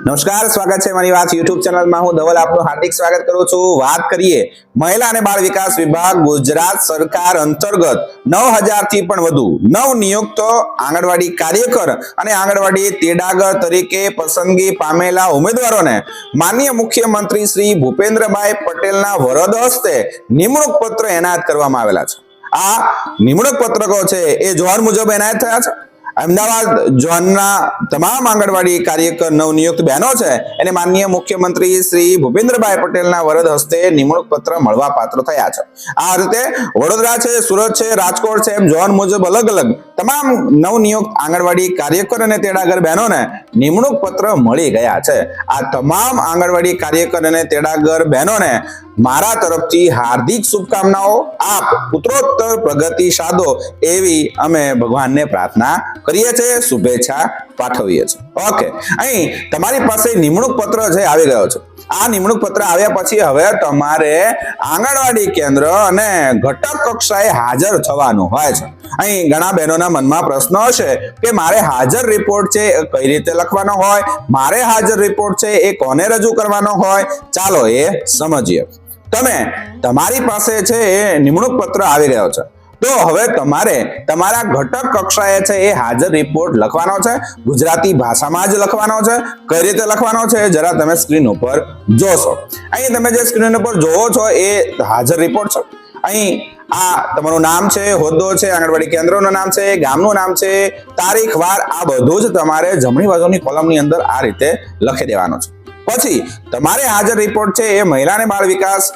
નમસ્કાર, સ્વાગત છે મારી વાત યુટ્યુબ ચેનલમાં. હું ધવલ આપનું હાર્દિક સ્વાગત કરું છું. વાત કરીએ મહિલા અને બાળ વિકાસ વિભાગ ગુજરાત સરકાર અંતર્ગત નવ હજારથી પણ વધુ નવ નિયુક્ત આંગણવાડી કાર્યકર અને આંગણવાડી તેડાગર તરીકે પસંદગી પામેલા ઉમેદવારોને માનનીય મુખ્યમંત્રી શ્રી ભૂપેન્દ્રભાઈ પટેલના વરદ હસ્તે નિમણૂક પત્ર એનાયત કરવામાં આવેલા છે. આ નિમણૂક પત્રકો છે એ જોહર મુજબ એનાયત થયા છે. અમદાવાદ ઝોનના તમામ આંગણવાડી કાર્યકર નવનિયુક્ત બહેનો છે. એને માનનીય મુખ્યમંત્રી શ્રી ભૂપેન્દ્રભાઈ પટેલના વરદ હસ્તે નિમણૂક પત્ર મળવા પાત્ર થયા છે. આ રીતે વડોદરા છે, સુરત છે, રાજકોટ છે એમ ઝોન મુજબ અલગ અલગ તમામ નવનિયુક્ત આંગણવાડી કાર્યકર અને તેડાગર બહેનોને નિમણૂક પત્ર મળી ગયા છે. આ તમામ આંગણવાડી કાર્યકર અને તેડાગર બહેનોને મારા તરફથી હાર્દિક શુભકામનાઓ. આપ ઉત્તરોત્તર પ્રગતિ સાધો એવી અમે ભગવાનને પ્રાર્થના કરીએ છીએ શુભેચ્છા પાઠવીએ છીએ. ઓકે અહીં તમારી પાસે નિમણૂક પત્ર છે આવી ગયો છે. આ નિમણૂક પત્ર આવ્યા પછી હવે તમારે આંગણવાડી કેન્દ્ર અને ઘટક કક્ષાએ હાજર થવાનું હોય છે. અહીં ઘણા બહેનોના મનમાં પ્રશ્ન હશે કે મારે હાજર રિપોર્ટ છે એ કઈ રીતે લખવાનો હોય? મારે હાજર રિપોર્ટ છે એ કોને રજૂ કરવાનો હોય? ચાલો એ સમજીએ. તમે, તમારી પાસે છે એ નિમણૂક પત્ર આવી ગયો છે. તો હવે તમારે તમારા ઘટક કક્ષાએ છે એ હાજર રિપોર્ટ લખવાનો છે, ગુજરાતી ભાષામાં જ લખવાનો છે, કઈ રીતે લખવાનો છે જરા તમે સ્ક્રીન ઉપર જોશો. અહીં તમે જે સ્ક્રીન ઉપર જોવો છો એ હાજર રિપોર્ટ છે. અહીં આ તમારું નામ છે, હોદ્દો છે, આંગણવાડી કેન્દ્રનું નામ છે, ગામનું નામ છે, તારીખ, વાર આ બધું જ તમારે જમણી બાજુની કોલમની અંદર આ રીતે લખી દેવાનું છે. પછી તમારે હાજર રિપોર્ટ છે એ મહિલા અને બાળ વિકાસ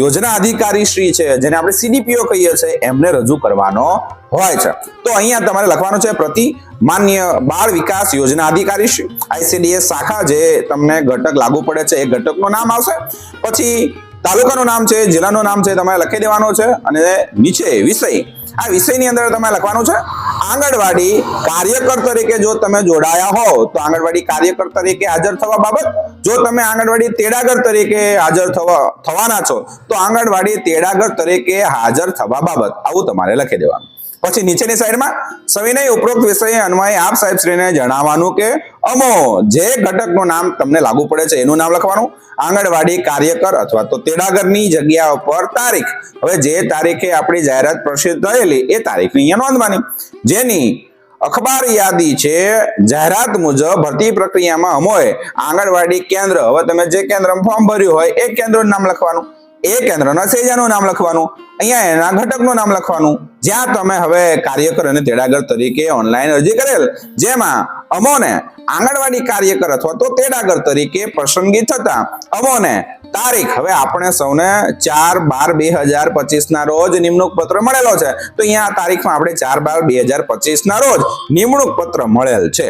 યોજના અધિકારી શ્રી છે, જેને આપણે સીડીપીઓ કહીએ છીએ, એમને રજૂ કરવાનો હોય છે. તો અહીંયા તમારે લખવાનું છે પ્રતિ માન્ય બાળ વિકાસ યોજના અધિકારી શ્રી આઈસીડીએસ શાખા જે તમને ઘટક લાગુ પડે છે, એ ઘટકનું નામ આવશે. પછી તાલુકાનું નામ છે, જિલ્લાનું નામ છે તમારે લખી દેવાનું છે અને નીચે વિષય, આ વિષયની અંદર તમારે લખવાનું છે આંગણવાડી કાર્યકર તરીકે જો તમે જોડાયા હો તો આંગણવાડી કાર્યકર તરીકે હાજર થવા બાબત, જો તમે આંગણવાડી તેડાગર તરીકે હાજર થવા, થવાના છો, તો આંગણવાડી તેડાગર તરીકે હાજર થવા બાબત, આવું તમારે લખી દેવાનું. પછી નીચેની સાઈડમાં સવિનય ઉપરોક્ત વિષય અન્વયે આપ સાહેબ શ્રીને જણાવવાનું કે અમો, જે ઘટકનું નામ તમને લાગુ પડે છે, એનું નામ લખવાનું. આંગણવાડી કાર્યકર અથવા તો તેડાગરની જગ્યા ઉપર તારીખ. હવે જે તારીખે આપણી જાહેરાત પ્રસિદ્ધ થયેલી, એ તારીખની અહીંયા નોંધવાની. જેની અખબાર યાદી છે, જાહેરાત મુજબ ભરતી પ્રક્રિયામાં અમોએ આંગણવાડી કેન્દ્ર, હવે તમે જે કેન્દ્રમાં ફોર્મ ભર્યું હોય એ કેન્દ્રનું નામ લખવાનું. એ કેન્દ્રના સેજાનું નામ લખવાનું અહીંયા એના ઘટકનું નામ લખવાનું જ્યાં તમે હવે કાર્યકર અને તેડાગર તરીકે ઓનલાઈન અરજી કરેલ જેમાં અમોને આંગણવાડી કાર્યકર અથવા તો તેડાગર તરીકે પસંદગી થતા અમોને તારીખ હવે આપણે સૌને ચાર બાર બે હજાર પચીસ ના રોજ નિમણૂક પત્ર મળેલો છે તો અહીંયા તારીખમાં આપણે ચાર બાર બે હજાર પચીસ ના રોજ નિમણૂક પત્ર મળેલ છે.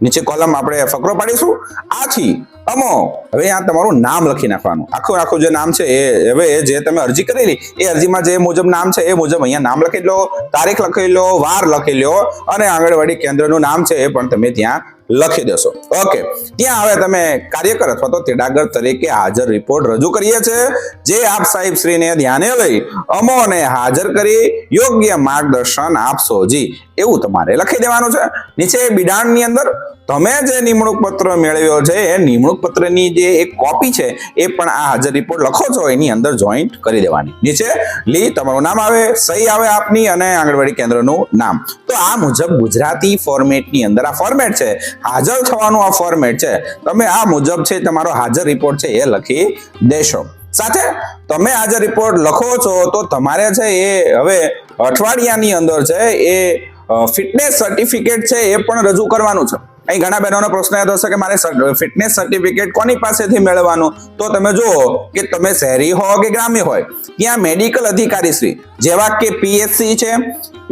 નીચે કોલમ આપણે ફકરો પાડીશું. આથી અમો હવે આ તમારું નામ લખી નાખવાનું. આખું આખું જે નામ છે એ, હવે જે તમે અરજી કરેલી, એ અરજીમાં જે મુજબ નામ છે, એ મુજબ અહીંયા નામ લખી લો, તારીખ લખી લો, વાર લખી લો અને આંગણવાડી કેન્દ્રનું નામ છે એ પણ તમે ત્યાં લખી દેશો. ઓકે ત્યાં હવે તમે કાર્યકર અથવા તો તેડાગર તરીકે હાજર રિપોર્ટ રજૂ કરીએ છીએ. જે આપ સાહેબ શ્રીને ધ્યાને લઈ અમોને હાજર કરી યોગ્ય માર્ગદર્શન આપશો જી. એવું તમારે લખી દેવાનું છે. નીચે બિડાણની અંદર તમે જે નિમણૂક પત્ર મેળવ્યો છે, એ નિમણૂક પત્રની જે એક કોપી છે, એ પણ આ હાજર રિપોર્ટ લખો છો, એની અંદર જોઈન્ટ કરી દેવાની. નીચે લી, તમારું નામ આવે, સહી આવે આપની અને આંગણવાડી કેન્દ્રનું નામ. તો આ મુજબ ગુજરાતી ફોર્મેટની અંદર આ ફોર્મેટ છે, હાજર થવાનું આ ફોર્મેટ છે. તમે આ મુજબ છે, તમારો હાજર રિપોર્ટ છે, એ લખી દેશો. સાથે તમે આજે રિપોર્ટ લખો છો, તો તમારે છે, એ હવે અઠવાડિયાની અંદર છે, એ ફિટનેસ સર્ટિફિકેટ છે, એ પણ રજૂ કરવાનું છે. અહીં ઘણા બહેનોનો પ્રશ્ન એ થશે કે મારે ફિટનેસ સર્ટિફિકેટ કોની પાસેથી મેળવવાનું? તો તમે જુઓ કે તમે શહેરી હો કે ગ્રામ્ય હોય, ત્યાં મેડિકલ અધિકારી શ્રી, જેવા કે પીએચસી છે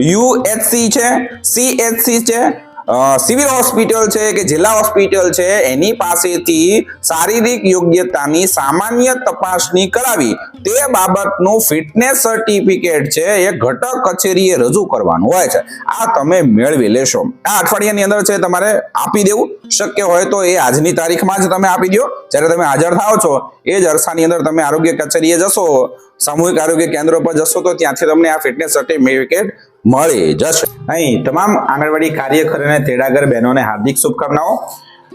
યુએચસી છે સીએચસી છે સિવિલ હોસ્પિટલ છે કે જિલ્લા હોસ્પિટલ છે, એની પાસેથી શારીરિક યોગ્યતાની સામાન્ય તપાસણી કરાવી. તે બાબતનું ફિટનેસ સર્ટિફિકેટ છે, એ ઘટક કચેરીએ રજૂ કરવાનું હોય છે. આ તમે મેળવી લેશો. આ અઠવાડિયાની અંદર છે તમારે આપી દેવું. શક્ય હોય તો એ આજની તારીખમાં જ તમે આપી દો. જ્યારે તમે હાજર થાઓ છો, એ જ અરસાની અંદર તમે આરોગ્ય કચેરીએ જશો, સામૂહિક આરોગ્ય કેન્દ્ર પર જશો, તો ત્યાંથી તમને આ ફિટનેસ સર્ટિફિકેટ મળી. જશે અહીં તમામ આંગણવાડી કાર્યકર અને તેડાગર બહેનોને હાર્દિક શુભકામનાઓ.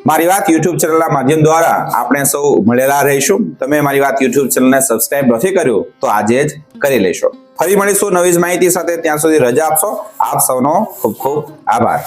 મારી વાત યુટ્યુબ ચેનલના માધ્યમ દ્વારા આપણે સૌ મળેલા રહીશું. તમે મારી વાત યુટ્યુબ ચેનલને સબસ્ક્રાઇબ નથી કર્યું, તો આજે જ કરી લેશો. ફરી મળીશું નવી જ માહિતી સાથે. ત્યાં સુધી રજા આપશો. આપ સૌનો ખૂબ ખૂબ આભાર.